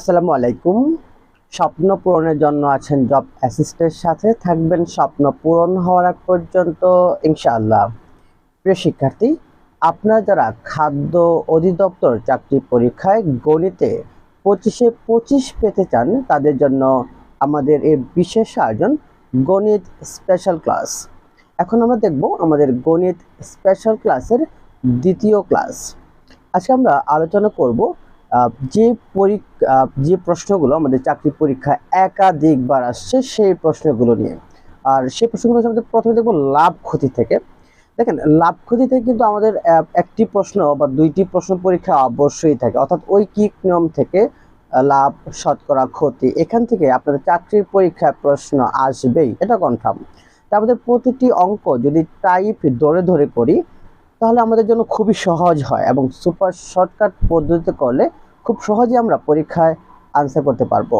আসসালামু আলাইকুম। স্বপ্ন পূরণের জন্য আছেন জব অ্যাসিস্টের সাথে। থাকবেন স্বপ্ন পূরণ হওয়ার আগ পর্যন্ত, ইনশাআল্লাহ। প্রিয় শিক্ষার্থী, আপনারা যারা খাদ্য অধিদপ্তর চাকরি পরীক্ষায় গণিতে পঁচিশে পঁচিশ পেতে চান, তাদের জন্য আমাদের এই বিশেষ আয়োজন গণিত স্পেশাল ক্লাস এখন আমরা দেখব আমাদের গণিত স্পেশাল ক্লাসের দ্বিতীয় ক্লাস আজকে আমরা আলোচনা করব যে যে প্রশ্নগুলো আমাদের চাকরি পরীক্ষা একাধিকবার আসছে সেই প্রশ্নগুলো নিয়ে। আর সেই প্রশ্নগুলো হচ্ছে আমাদের প্রথমে দেখব লাভ ক্ষতি থেকে। দেখেন, লাভ ক্ষতি থেকে কিন্তু আমাদের একটি প্রশ্ন বা দুইটি প্রশ্ন পরীক্ষা অবশ্যই থাকে। অর্থাৎ ঐকিক নিয়ম থেকে লাভ, শতকরা, ক্ষতি, এখান থেকে আপনাদের চাকরির পরীক্ষায় প্রশ্ন আসবেই, এটা কনফার্ম তা আমাদের প্রতিটি অঙ্ক যদি টাইপ ধরে ধরে করি, তাহলে আমাদের জন্য খুবই সহজ হয় এবং সুপার শর্টকাট পদ্ধতিতে করলে খুব সহজে আমরা পরীক্ষায় আনসার করতে পারব।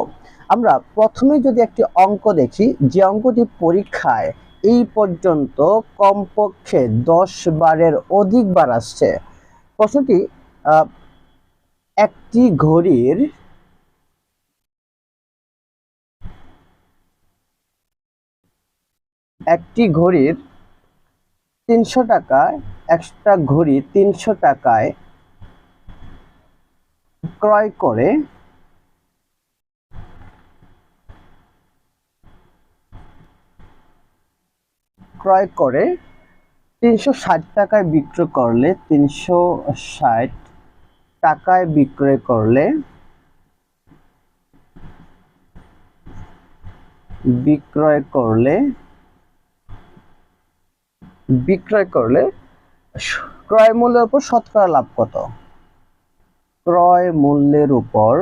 আমরা প্রথমে যদি একটি অঙ্ক দেখি, যে অঙ্কটি পরীক্ষায় এই পর্যন্ত কমপক্ষে দশ বারের অধিকবার আসছে। প্রশ্নটি একটি ঘড়ির একটি ঘড়ির তিনশো টাকায়, একটা ঘড়ি তিনশো টাকায় ক্রয় করে ক্রয় করে তিনশো ষাট টাকায় বিক্রয় করলে তিনশো ষাট টাকায় বিক্রয় করলে বিক্রয় করলে বিক্রয় করলে ক্রয় মূল্যের উপর শতকরা লাভ কত? ক্রয় মূল্যের উপর,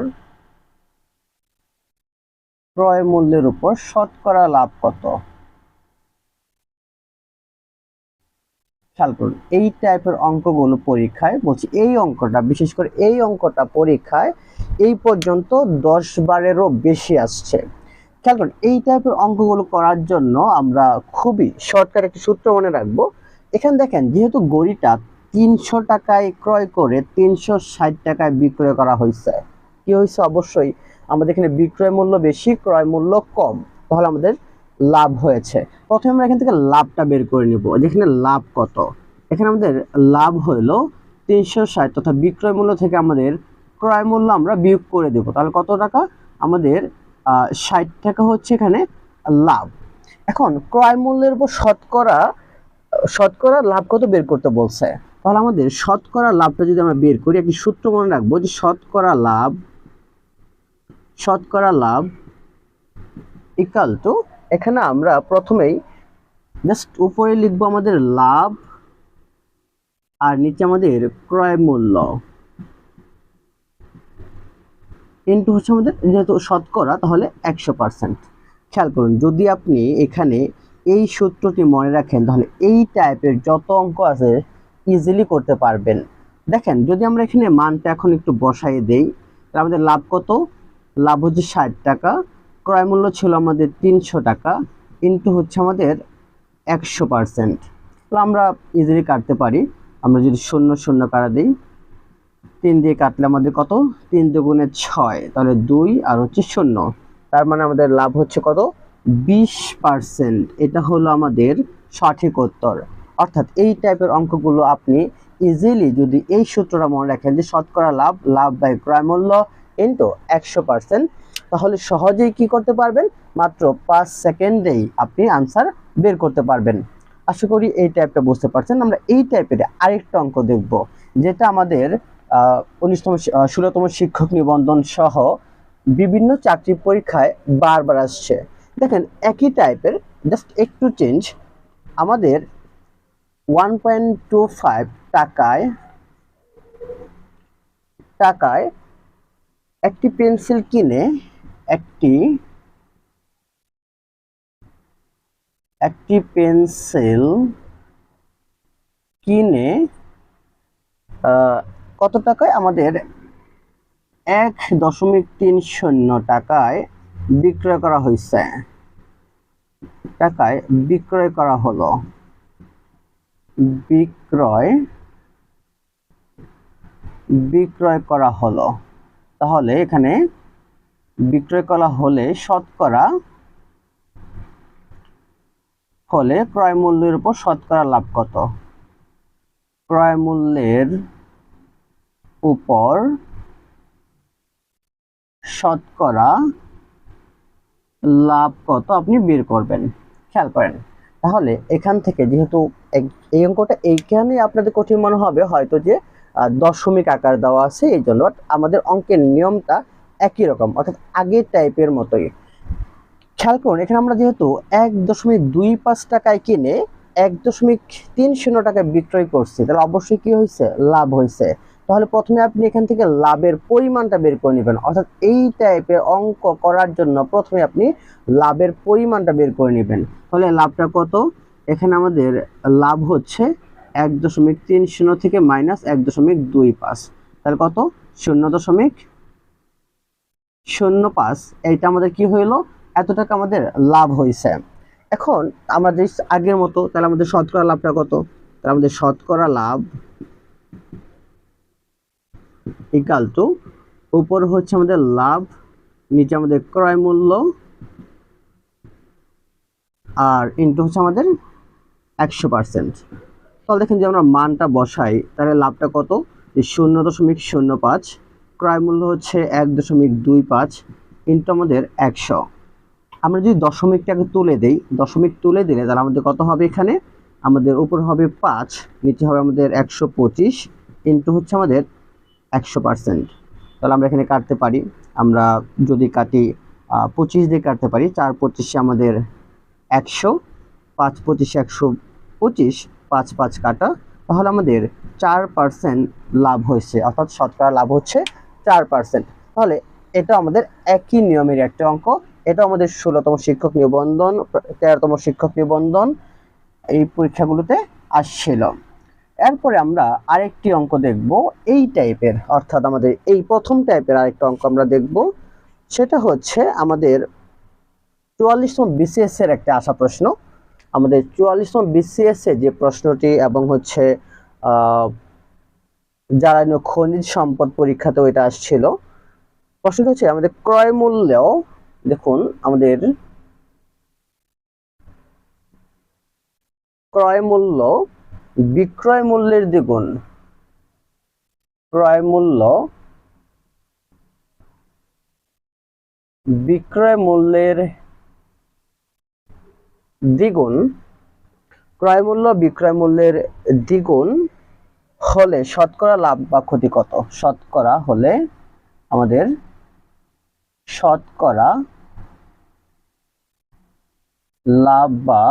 ক্রয় মূল্যের উপর শতকরা লাভ কত? এই টাইপের অঙ্কগুলো পরীক্ষায়, বলছি এই অঙ্কটা, বিশেষ করে এই অঙ্কটা পরীক্ষায় এই পর্যন্ত দশ বারেরও বেশি আসছে। খেয়াল করুন, এই টাইপের অঙ্কগুলো করার জন্য আমরা খুবই শর্টকাট একটি সূত্র মনে রাখব। এখানে দেখেন, যেহেতু গড়িটা তিনশো টাকায় ক্রয় করে তিনশো ষাট টাকায় বিক্রয় করা হয়েছে। কি হয়েছে? অবশ্যই আমাদের এখানে বিক্রয় মূল্য বেশি, ক্রয় মূল্য কম। তাহলে আমাদের লাভ হয়েছে। প্রথমে আমরা এখান থেকে লাভটা বের করে নিব। যেখানে লাভ কত? এখানে আমাদের লাভ হলো তিনশো ষাট, তথা বিক্রয় মূল্য থেকে আমাদের ক্রয় মূল্য আমরা বিয়োগ করে দেব। তাহলে কত টাকা? আমাদের ষাট টাকা হচ্ছে এখানে লাভ। এখন ক্রয় মূল্যের উপর শতকরা শতকরা লাভ কত বের করতে বলছে? তাহলে আমাদের শতকরা লাভটা যদি আমরা বের করি, একটি সূত্র মনে রাখব যে শতকরা লাভ শতকরা লাভ ইকাল তো এখানে আমরা প্রথমেই জাস্ট উপরে লিখব আমাদের লাভ আর নিচে আমাদের ক্রয় মূল্য। ইন্টু হচ্ছে আমাদের যেহেতু শতকরা, তাহলে একশো পার্সেন্ট খেয়াল করুন, যদি আপনি এখানে এই সূত্রটি মনে রাখেন, তাহলে এই টাইপের যত অঙ্ক আছে ইজিলি করতে পারবেন। দেখেন, যদি আমরা এখানে মানটা এখন একটু বসাই দেই, তাহলে আমাদের লাভ কত? লাভ হচ্ছে ষাট টাকা, ক্রয় মূল্য ছিল আমাদের তিনশো টাকা ইন্টু হচ্ছে আমাদের একশো পার্সেন্ট তো আমরা ইজিলি কাটতে পারি। আমরা যদি শূন্য শূন্য কাটা দিই, তিন দিয়ে কাটলে আমাদের কত? তিন দুগুণে ছয়, তাহলে দুই আর হচ্ছে শূন্য। তার মানে আমাদের লাভ হচ্ছে কত? বিশ পার্সেন্ট এটা হলো আমাদের সঠিক উত্তর। অর্থাৎ এই টাইপের অঙ্কগুলো আপনি ইজিলি যদি এই সূত্রটা মনে রাখেন যে শতকরা লাভ লাভ বাই ক্রয় মূল্য ইন্টু একশো পার্সেন্ট তাহলে সহজেই কি করতে পারবেন? মাত্র পাঁচ সেকেন্ডেই আপনি আনসার বের করতে পারবেন। আশা করি এই টাইপটা বুঝতে পারছেন। আমরা এই টাইপের আরেকটা অঙ্ক দেখব, যেটা আমাদের উনিশতম ষোলোতম শিক্ষক নিবন্ধন সহ বিভিন্ন চাকরি পরীক্ষায় বারবার আসছে। দেখেন, একই টাইপের জাস্ট একটু চেঞ্জ আমাদের ওয়ান পয়েন্ট টু ফাইভ টাকায় টাকায় একটি পেন্সিল কিনে একটি একটি পেন্সিল কিনে কত টাকায়? আমাদের এক দশমিক তিন শূন্য টাকায় বিক্রয় করা হয়েছে। টাকায় বিক্রয় করা হলো। বিক্রয় বিক্রয় করা হলো। তাহলে এখানে বিক্রয় করা হলে শতকরা, হলে ক্রয় মূল্যের উপর শতকরা লাভ কত? ক্রয় মূল্যের উপর শতকরা লাভ কত? আপনি বের করবেন। খেয়াল করেন। তাহলে এখান থেকে যেহেতু এই অঙ্কটা এইখানে আপনাদের কঠিন মনে হবে, হয়তো যে দশমিক আকার দেওয়া আছে, এই জন্য But আমাদের অঙ্কের নিয়মটা একই রকম, অর্থাৎ আগের টাইপের মতোই। খেয়াল করুন, এখানে আমরা যেহেতু এক দশমিক দুই পাঁচ টাকায় কিনে এক দশমিক তিন শূন্য টাকায় বিক্রয় করছি, তাহলে অবশ্যই কি হয়েছে? লাভ হয়েছে। তাহলে প্রথমে আপনি এখান থেকে লাভের পরিমাণটা বের করে নেবেন। অর্থাৎ এই টাইপের অঙ্ক করার জন্য প্রথমে আপনি লাভের পরিমাণটা বের করে নেবেন। তাহলে লাভটা কত? এখানে আমাদের লাভ হচ্ছে এক দশমিক তিন শূন্য থেকে মাইনাস এক দশমিক দুই পাঁচ। তাহলে কত? শূন্য দশমিক শূন্য পাঁচ। এইটা আমাদের কি হইল? এত টাকা আমাদের লাভ হয়েছে এখন আমরা যে আগের মতো, তাহলে আমাদের শতকরা লাভটা কত? তাহলে আমাদের শতকরা লাভ ইকাল টু উপর হচ্ছে আমাদের লাভ, নিচে আমাদের ক্রয় মূল্য, আর ইন্টু হচ্ছে আমাদের একশো পার্সেন্ট তাহলে দেখেন যে আমরা মানটা বসাই, তাহলে লাভটা কত? শূন্য দশমিক শূন্য পাঁচ, ক্রয় মূল্য হচ্ছে এক দশমিক দুই পাঁচ ইন্টু আমাদের একশো। আমরা যদি দশমিকটাকে তুলে দেই, দশমিক তুলে দিলে তাহলে আমাদের কত হবে এখানে? আমাদের উপর হবে পাঁচ, নিচে হবে আমাদের একশো পঁচিশ ইন্টু হচ্ছে আমাদের একশো পার্সেন্ট। তাহলে আমরা এখানে কাটতে পারি। আমরা যদি কাটি পঁচিশ দিয়ে কাটতে পারি, চার পঁচিশে আমাদের একশো, পাঁচ পঁচিশে একশো পঁচিশ, পাঁচ পাঁচ কাটা, তাহলে আমাদের চার পার্সেন্ট লাভ হয়েছে। অর্থাৎ শতকরা লাভ হচ্ছে চার পার্সেন্ট। তাহলে এটা আমাদের একই নিয়মের একটা অঙ্ক। এটা আমাদের ষোলোতম শিক্ষক নিবন্ধন, তেরোতম শিক্ষক নিবন্ধন এই পরীক্ষাগুলোতে আসছিল। এরপরে আমরা আরেকটি অঙ্ক দেখব এই টাইপের অর্থাৎ আমাদের এই প্রথম টাইপের আরেকটা অঙ্ক আমরা দেখব। সেটা হচ্ছে আমাদের চুয়াল্লিশতম বিসিএস এর একটা আসা প্রশ্ন। আমাদের চুয়াল্লিশতম বিসিএস এ যে প্রশ্নটি এবং হচ্ছে যারা খনিজ সম্পদ পরীক্ষাতেও এটা আসছিল, প্রশ্নটা হচ্ছে আমাদের ক্রয় মূল্যেও, দেখুন, আমাদের ক্রয় মূল্য বিক্রয় মূল্যের দ্বিগুণ। ক্রয় মূল্য বিক্রয় মূল্যের দ্বিগুণ। ক্রয় মূল্য বিক্রয় মূল্যের দ্বিগুণ হলে শতকরা লাভ বা ক্ষতি কত? শতকরা হলে আমাদের শতকরা লাভ বা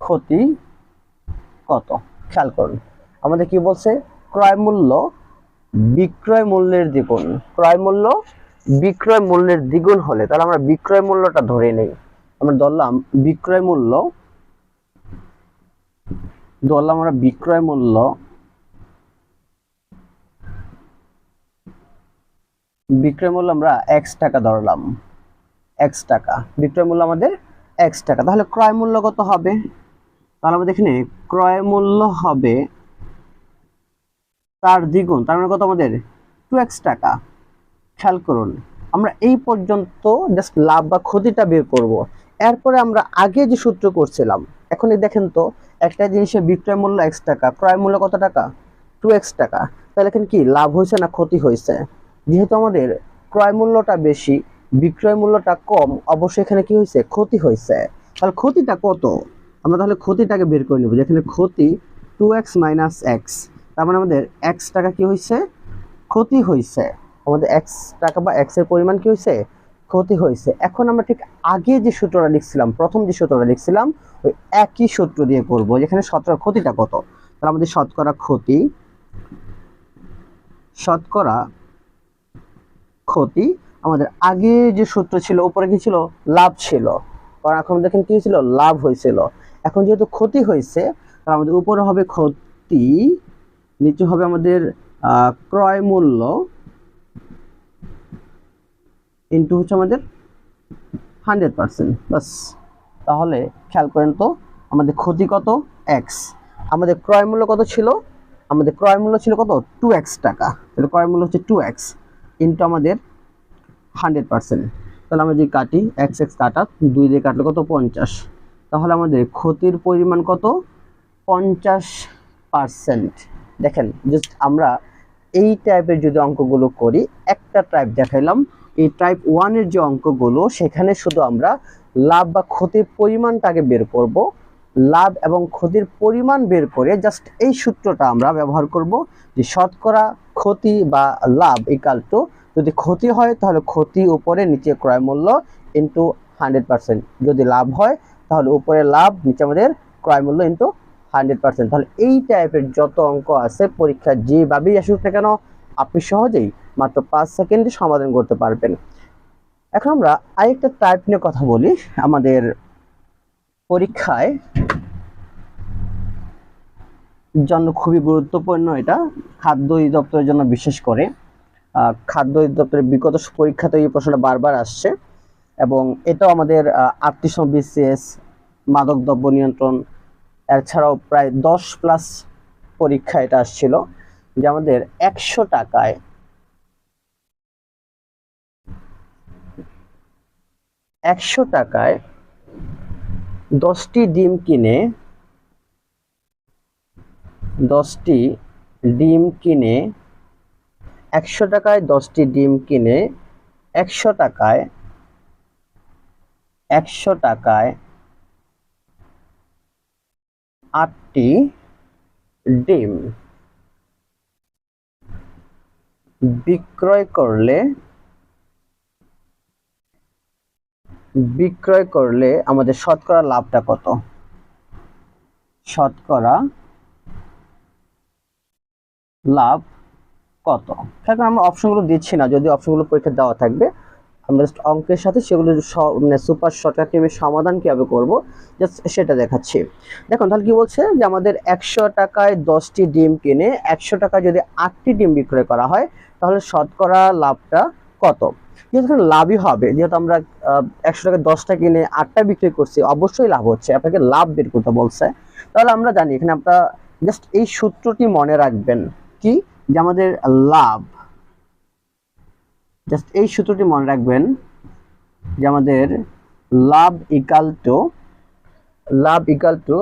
ক্ষতি কত? খেয়াল করুন। আমাদের কি বলছে? ক্রয় মূল্য বিক্রয় মূল্যের দ্বিগুণ। ক্রয় মূল্য বিক্রয় মূল্যের দ্বিগুণ হলে, তাহলে আমরা বিক্রয় মূল্যটা ধরে নেই। আমরা ধরলাম বিক্রয় মূল্য, ধরলাম আমরা বিক্রয় মূল্য বিক্রয় মূল্য আমরা এক্স টাকা ধরলাম। এক্স টাকা। বিক্রয় মূল্য আমাদের এক্স টাকা। তাহলে ক্রয় মূল্য কত হবে? তাহলে আমাদের এখানে ক্রয় মূল্য হবে তার দ্বিগুণ, তার মানে কত আমাদের? টু এক্স টাকা। খেয়াল করুন, আমরা এই পর্যন্ত জাস্ট লাভ বা ক্ষতিটা বের করব। এরপরে আমরা আগে যে সূত্র করছিলাম এখন এই দেখেন তো, একটা জিনিসের বিক্রয় মূল্য এক্স টাকা, ক্রয় মূল্য কত টাকা? টু এক্স টাকা। তাহলে এখানে কি, লাভ হয়েছে না ক্ষতি হয়েছে? যেহেতু আমাদের ক্রয় মূল্যটা বেশি, বিক্রয় মূল্যটা কম, অবশ্যই এখানে কি হয়েছে? ক্ষতি হয়েছে। তাহলে ক্ষতিটা কত? আমরা তাহলে ক্ষতিটাকে বের করে নেব। যেখানে ক্ষতি টু এক্স মাইনাস এক্স তার মানে আমাদের এক্স টাকা কি হয়েছে ক্ষতি হয়েছে আমাদের এক্স টাকা বা এক্সের পরিমাণ কি হয়েছে ক্ষতি হয়েছে এখন আমরা ঠিক আগে যে সূত্রটা লিখছিলাম, প্রথম যে সূত্রটা লিখছিলাম, ওই একই সূত্র দিয়ে করব, যেখানে শতকরা ক্ষতিটা কত? তাহলে আমাদের শতকরা ক্ষতি শতকরা ক্ষতি, আমাদের আগে যে সূত্র ছিল, উপরে কি ছিল? লাভ ছিল। কারণ এখন দেখেন কি ছিল? লাভ হয়েছিল এখন যেহেতু ক্ষতি হয়েছে, তাহলে আমাদের উপরে হবে ক্ষতি, নিচে হবে আমাদের ক্রয় মূল্য ইন্টু হচ্ছে আমাদের হান্ড্রেড পার্সেন্ট বাস, তাহলে খেয়াল করেন তো, আমাদের ক্ষতি কত? এক্স আমাদের ক্রয় মূল্য কত ছিল? আমাদের ক্রয় মূল্য ছিল কত? টু এক্স টাকা। তাহলে ক্রয় মূল্য হচ্ছে টু এক্স ইন্টু আমাদের হান্ড্রেড পার্সেন্ট তাহলে আমরা যদি কাটি এক্স এক্স কাটা, দুই দিয়ে কাটলে কত? পঞ্চাশ। তাহলে আমাদের ক্ষতির পরিমাণ কত? পঞ্চাশ পার্সেন্ট। দেখেন জাস্ট আমরা এই টাইপের যদি অঙ্কগুলো করি, একটা টাইপ দেখাইলাম, এই টাইপ ওয়ানের যে অঙ্কগুলো, সেখানে শুধু আমরা লাভ বা ক্ষতির পরিমাণটাকে বের করব। লাভ এবং ক্ষতির পরিমাণ বের করে জাস্ট এই সূত্রটা আমরা ব্যবহার করব যে শতকরা ক্ষতি বা লাভ ইকাল টু যদি ক্ষতি হয়, তাহলে ক্ষতি উপরে নিচে ক্রয় মূল্য ইন্টু হান্ড্রেড পার্সেন্ট যদি লাভ হয় তাহলে উপরে লাভ, নিচে আমাদের ক্রয় মূল্য ইন্টু হান্ড্রেড পার্সেন্ট তাহলে এই টাইপের যত অঙ্ক আছে, পরীক্ষা যেভাবেই আসুক না কেন, আপনি সহজেই মাত্র পাঁচ সেকেন্ডে সমাধান করতে পারবেন। এখন আমরা আরেকটা টাইপ নিয়ে কথা বলি, আমাদের পরীক্ষায়। জন্য খুবই গুরুত্বপূর্ণ এটা, খাদ্য অধিদপ্তরের জন্য বিশেষ করে। খাদ্য অধিদপ্তরের বিগত পরীক্ষাতে এই প্রশ্নটা বারবার আসছে। এবং এটাও আমাদের আটত্রিশ বিসিএস মাদক দ্রব্য নিয়ন্ত্রণ, এছাড়াও প্রায় দশ প্লাস পরীক্ষা এটা আসছিল, যে আমাদের একশো টাকায় একশো টাকায় দশটি ডিম কিনে, দশটি ডিম কিনে, একশো টাকায় দশটি ডিম কিনে, একশো টাকায় একশো টাকায় আটটি ডিম বিক্রয় করলে বিক্রয় করলে আমাদের শতকরা লাভটা কত? শতকরা লাভ কত? কারণ আমরা অপশনগুলো দিচ্ছি না, যদি অপশনগুলো পরীক্ষা দেওয়া থাকবে আমরা জাস্ট অঙ্কের সাথে সেগুলো মানে সুপার শর্টকাট টিমের সমাধান কীভাবে করব জাস্ট সেটা দেখাচ্ছি। দেখুন, তাহলে কি বলছে যে আমাদের একশো টাকায় দশটি ডিম কিনে একশো টাকায় যদি আটটি ডিম বিক্রয় করা হয়, তাহলে শতকরা লাভটা কত? যেহেতু লাভই হবে, যেহেতু আমরা একশো টাকায় দশটা কিনে আটটা বিক্রি করছি, অবশ্যই লাভ হচ্ছে, আপনাকে লাভ বের করতে বলছে। তাহলে আমরা জানি, এখানে আপনারা জাস্ট এই সূত্রটি মনে রাখবেন কি? যে আমাদের লাভ জাস্ট এই সূত্রটি মনে রাখবেন যে আমাদের লাভ ইকাল টু, লাভ ইকাল টু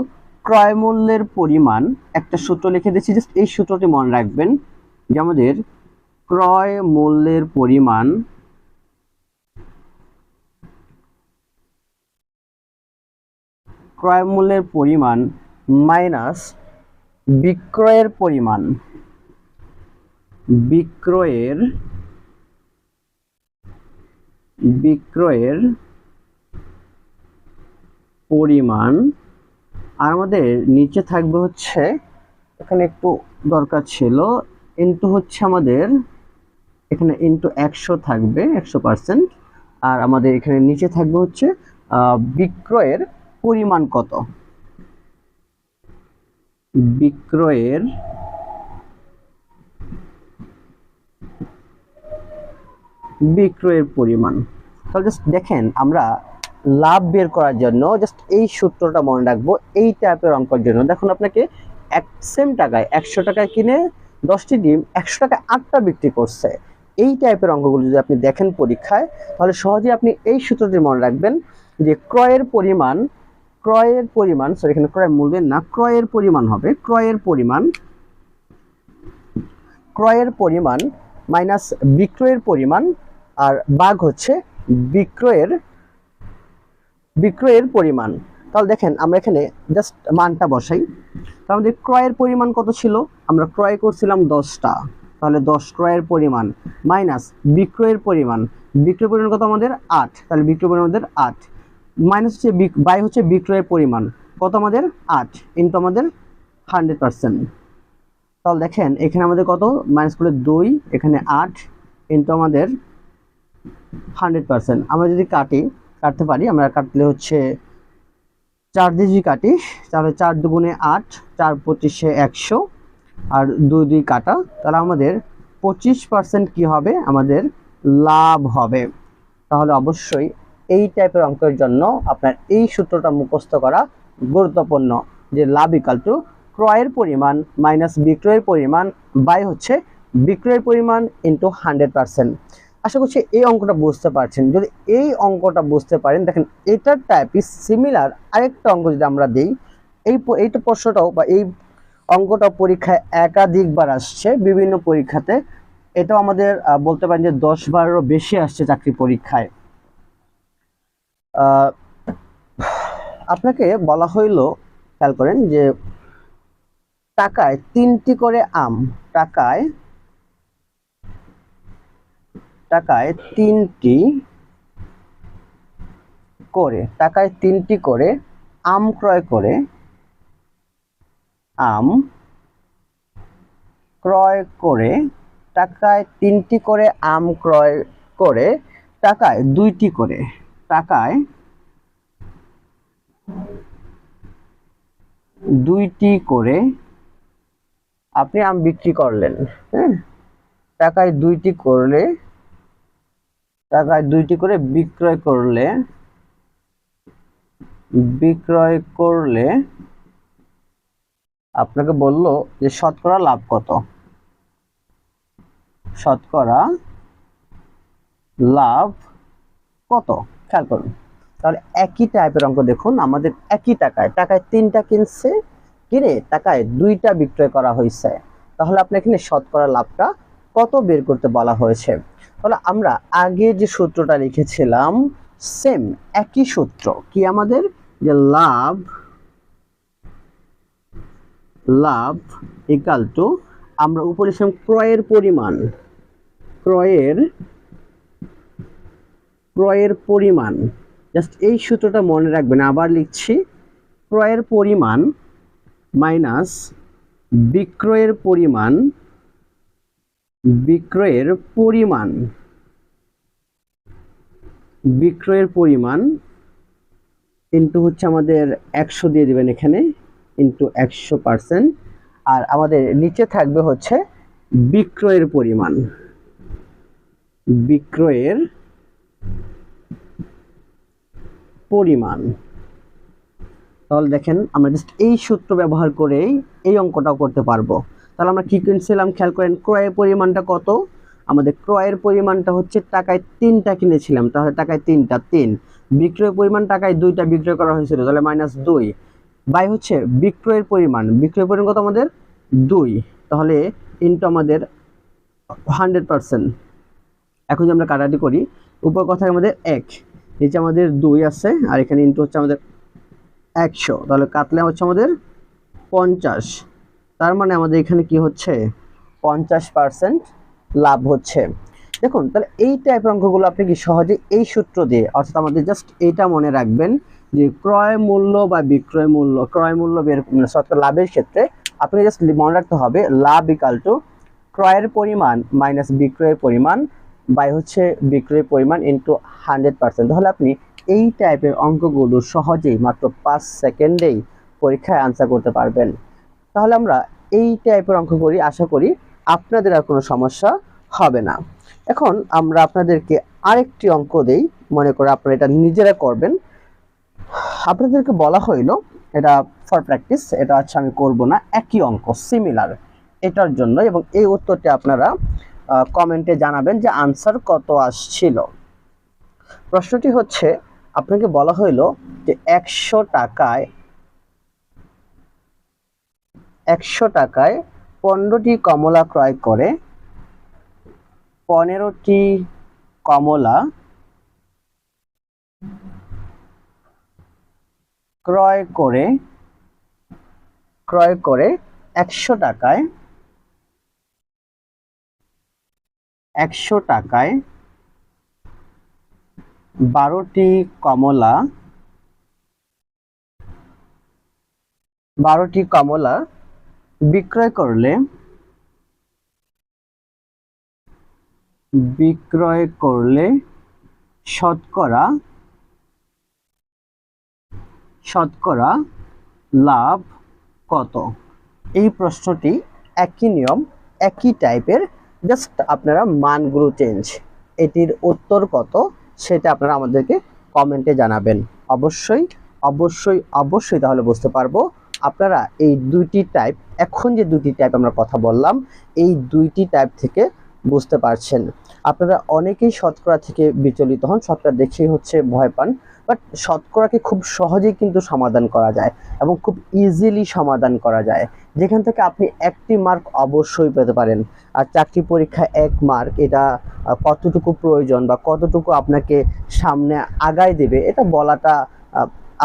ক্রয় মূল্যের পরিমাণ একটা সূত্র লিখে দিচ্ছি। জাস্ট এই সূত্রটি মনে রাখবেন যে আমাদের ক্রয় মূল্যের পরিমাণ ক্রয় মূল্যের পরিমাণ মাইনাস বিক্রয়ের পরিমাণ। বিক্রয়ের বিক্রয়ের পরিমাণ আর আমাদের নিচে থাকবে হচ্ছে, এখানে একটু দরকার ছিল ইন্টু হচ্ছে আমাদের, এখানে ইন্টু একশো থাকবে, একশো পার্সেন্ট আর আমাদের এখানে নিচে থাকবে হচ্ছে বিক্রয়ের পরিমাণ কত? বিক্রয়ের বিক্রয়ের পরিমাণ। তাহলে জাস্ট দেখেন, আমরা লাভ বের করার জন্য জাস্ট এই সূত্রটা মনে রাখব, এই টাইপের অঙ্কের জন্য। দেখুন আপনাকে এক সেম টাকায় একশো টাকায় কিনে দশটি ডিম, একশো টাকায় আটটা বিক্রি করছে। এই টাইপের অঙ্কগুলো যদি আপনি দেখেন পরীক্ষায়, তাহলে সহজেই আপনি এই সূত্রটি মনে রাখবেন যে ক্রয়ের পরিমাণ ক্রয়ের পরিমাণ সরি এখানে ক্রয় মূল্যের না, ক্রয়ের পরিমাণ হবে, ক্রয়ের পরিমাণ ক্রয়ের পরিমাণ মাইনাস বিক্রয়ের পরিমাণ আর বাঘ হচ্ছে বিক্রয়ের বিক্রয়ের পরিমাণ। তাহলে দেখেন, আমরা এখানে জাস্ট মানটা বসাই। তাহলে আমাদের ক্রয়ের পরিমাণ কত ছিল? আমরা ক্রয় করছিলাম দশটা। তাহলে দশ ক্রয়ের পরিমাণ মাইনাস বিক্রয়ের পরিমাণ। বিক্রয়ের পরিমাণ কত আমাদের? আট। তাহলে বিক্রয় পরিমাণ আমাদের আট। মাইনাস হচ্ছে বাই হচ্ছে বিক্রয়ের পরিমাণ। কত আমাদের? আট। ইন্টু আমাদের হান্ড্রেড পার্সেন্ট তাহলে দেখেন, এখানে আমাদের কত? মাইনাস করে দুই, এখানে আট। ইন্টু আমাদের হান্ড্রেড পার্সেন্ট। আমরা যদি কাটি, কাটতে পারি, আমরা কাটলে হচ্ছে চার দিয়ে যদি কাটি, তাহলে চার দুগুণে আট, চার পঁচিশে একশো আর দুই দুই কাটা, তাহলে আমাদের পঁচিশ পার্সেন্ট কী হবে? আমাদের লাভ হবে। তাহলে অবশ্যই এই টাইপের অঙ্কের জন্য আপনার এই সূত্রটা মুখস্থ করা গুরুত্বপূর্ণ যে লাভ ইকাল টু ক্রয়ের পরিমাণ মাইনাস বিক্রয়ের পরিমাণ বাই হচ্ছে বিক্রয়ের পরিমাণ ইন্টু হান্ড্রেড পার্সেন্ট আশা করছি এই অঙ্কটা বুঝতে পারছেন। যদি এই অঙ্কটা বুঝতে পারেন, দেখেন এটার টাইপই সিমিলার আরেকটা অঙ্ক যদি আমরা দিই, এই এইটা প্রশ্নটাও বা এই অঙ্কটা পরীক্ষায় একাধিকবার আসছে বিভিন্ন পরীক্ষাতে। এটাও আমাদের বলতে পারেন যে দশ বারেরও বেশি আসছে চাকরি পরীক্ষায়। আপনাকে বলা হইল, খেয়াল করেন যে টাকায় তিনটি করে আম, টাকায় টাকায় তিনটি করে, টাকায় তিনটি করে আম ক্রয় করে, আম ক্রয় করে, টাকায় তিনটি করে আম ক্রয় করে, টাকায় দুইটি করে, টাকায় দুইটি করে আপনি আম বিক্রি করলেন হ্যাঁ? টাকায় দুইটি করলে টাকায় দুইটি করে বিক্রয় করলে বিক্রয় করলে আপনাকে বলল যে শতকরা লাভ কত? শতকরা লাভ কত? খেয়াল করুন। তাহলে একই টাইপের অঙ্ক দেখুন, আমাদের একই টাকায় টাকায় তিনটা কিনছে, কিনে টাকায় দুইটা বিক্রয় করা হয়েছে। তাহলে আপনি এখানে শতকরা লাভটা কত বের করতে বলা হয়েছে? তাহলে আমরা আগে যে সূত্রটা লিখেছিলাম সেম একই সূত্র। কি আমাদের? যে লাভ লাভ ইকাল টু আমরা উপরে ক্রয়ের পরিমাণ। ক্রয়ের ক্রয়ের পরিমাণ। জাস্ট এই সূত্রটা মনে রাখবেন, আবার লিখছি। ক্রয়ের পরিমাণ মাইনাস বিক্রয়ের পরিমাণ বিক্রয়ের পরিমাণ। বিক্রয়ের পরিমাণ ইন্টু হচ্ছে আমাদের একশো দিয়ে দেবেন এখানে ইন্টু একশো পার্সেন্ট আর আমাদের নিচে থাকবে হচ্ছে বিক্রয়ের পরিমাণ। বিক্রয়ের পরিমাণ। তাহলে দেখেন, আমরা জাস্ট এই সূত্র ব্যবহার করেই এই অঙ্কটাও করতে পারব। তাহলে আমরা কি কিনছিলাম? খেয়াল করেন, ক্রয়ের পরিমাণটা কত? আমাদের ক্রয়ের পরিমাণটা হচ্ছে টাকায় তিনটা কিনেছিলাম। তাহলে টাকায় তিনটা, তিন। বিক্রয় পরিমাণ টাকায় দুইটা বিক্রয় করা হয়েছিল, তাহলে মাইনাস দুই। বাই হচ্ছে বিক্রয়ের পরিমাণ। বিক্রয় পরিমাণ কত আমাদের? দুই। তাহলে ইন্টু আমাদের হান্ড্রেড পার্সেন্ট এখন যদি আমরা কাটাটি করি, উপর কথায় আমাদের এক। নিচে আমাদের দুই আছে, আর এখানে ইনটু হচ্ছে আমাদের একশো। তাহলে কাটলে হচ্ছে আমাদের পঞ্চাশ। তার মানে আমাদের এখানে কি হচ্ছে? পঞ্চাশ পার্সেন্ট লাভ হচ্ছে। দেখুন, তাহলে এই টাইপের অঙ্কগুলো আপনি কি সহজে এই সূত্র দিয়ে, অর্থাৎ আমাদের জাস্ট এইটা মনে রাখবেন যে ক্রয় মূল্য বা বিক্রয় মূল্য, ক্রয় মূল্য বের মানে লাভের ক্ষেত্রে আপনি জাস্ট মনে রাখতে হবে, লাভ ইকাল টু ক্রয়ের পরিমাণ মাইনাস বিক্রয়ের পরিমাণ বাই হচ্ছে বিক্রয়ের পরিমাণ ইন্টু হান্ড্রেড পার্সেন্ট তাহলে আপনি এই টাইপের অঙ্কগুলো সহজেই মাত্র পাঁচ সেকেন্ডেই পরীক্ষায় আনসার করতে পারবেন। তাহলে আমরা এই টাইপের অঙ্ক করি, আশা করি আপনাদের আর কোনো সমস্যা হবে না। এখন আমরা আপনাদেরকে আরেকটি অঙ্ক দেই, মনে করে আপনারা এটা নিজেরা করবেন। আপনাদেরকে বলা হইল, এটা ফর প্র্যাকটিস এটা হচ্ছে আমি করব না, একই অঙ্ক সিমিলার এটার জন্য এবং এই উত্তরটি আপনারা কমেন্টে জানাবেন যে আনসার কত আসছিল। প্রশ্নটি হচ্ছে, আপনাকে বলা হইল যে একশো টাকায় একশো টাকায় পনেরোটি কমলা ক্রয় করে, পনেরোটি কমলা ক্রয় করে ক্রয় করে একশো টাকায় একশো টাকায় বারোটি কমলা বারোটি কমলা বিক্রয় করলে বিক্রয় করলে শতকরা শতকরা লাভ কত? এই প্রশ্নটি একই নিয়ম, একই টাইপের জাস্ট আপনারা মানগুলো চেঞ্জ এটির উত্তর কত সেটা আপনারা আমাদেরকে কমেন্টে জানাবেন। অবশ্যই অবশ্যই অবশ্যই তাহলে বুঝতে পারব। আপনারা এই দুইটি টাইপ এখন যে দুটি টাইপ আমরা কথা বললাম, এই দুইটি টাইপ থেকে বুঝতে পারছেন। আপনারা অনেকেই শতকরা থেকে বিচলিত হন, শতকরা দেখেই হচ্ছে ভয় পান বাট শতকরাকে খুব সহজেই কিন্তু সমাধান করা যায় এবং খুব ইজিলি সমাধান করা যায়। যেখান থেকে আপনি একটি মার্ক অবশ্যই পেতে পারেন। আর চাকরি পরীক্ষা এক মার্ক এটা কতটুকু প্রয়োজন বা কতটুকু আপনাকে সামনে আগায় দেবে, এটা বলাটা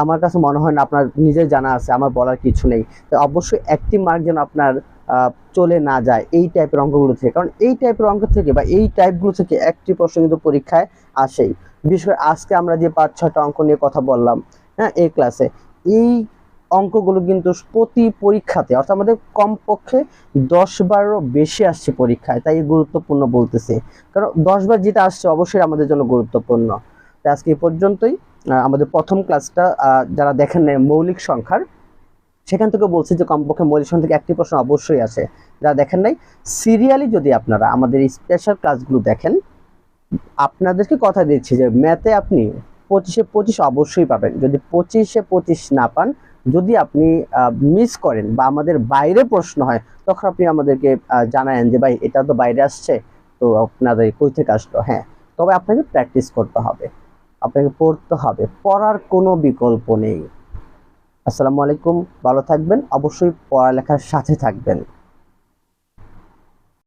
আমার কাছে মনে হয় না, আপনার নিজের জানা আছে, আমার বলার কিছু নেই। অবশ্যই একটি মার্ক যেন আপনার চলে না যায় এই টাইপের অঙ্কগুলো থেকে। কারণ এই টাইপের অঙ্ক থেকে বা এই টাইপগুলো থেকে একটি প্রশ্ন কিন্তু পরীক্ষায় আসেই। বিশেষ করে আজকে আমরা যে পাঁচ ছটা অঙ্ক নিয়ে কথা বললাম হ্যাঁ এই ক্লাসে এই অঙ্কগুলো কিন্তু প্রতি পরীক্ষাতে, অর্থাৎ আমাদের কমপক্ষে দশ বারও বেশি আসছে পরীক্ষায়, তাই গুরুত্বপূর্ণ বলতেছে। কারণ দশ বার যেটা আসছে অবশ্যই আমাদের জন্য গুরুত্বপূর্ণ। আজকে এই পর্যন্তই। আমাদের প্রথম ক্লাসটা যারা দেখেন মৌলিক সংখ্যার, সেখান থেকে বলছি যে কমপক্ষে মৌলিক সংখ্যা থেকে একটি প্রশ্ন অবশ্যই আছে। যারা দেখেন নাই সিরিয়ালি যদি আপনারা আমাদের স্পেশাল ক্লাসগুলো দেখেন, আপনাদেরকে কথা দিচ্ছি যে ম্যাথে আপনি পঁচিশে পঁচিশ অবশ্যই পাবেন। যদি পঁচিশে পঁচিশ না পান, যদি আপনি মিস করেন বা আমাদের বাইরে প্রশ্ন হয়, তখন আপনি আমাদেরকে জানায়েন যে, ভাই, এটা তো বাইরে আসছে, তো আপনাদের কই থেকে আসলো? হ্যাঁ তবে আপনাকে প্র্যাকটিস করতে হবে। আপনাকে পড়তে হবে। পড়ার কোনো বিকল্প নেই। আসসালামু আলাইকুম, ভালো থাকবেন, অবশ্যই পড়ালেখার সাথে থাকবেন।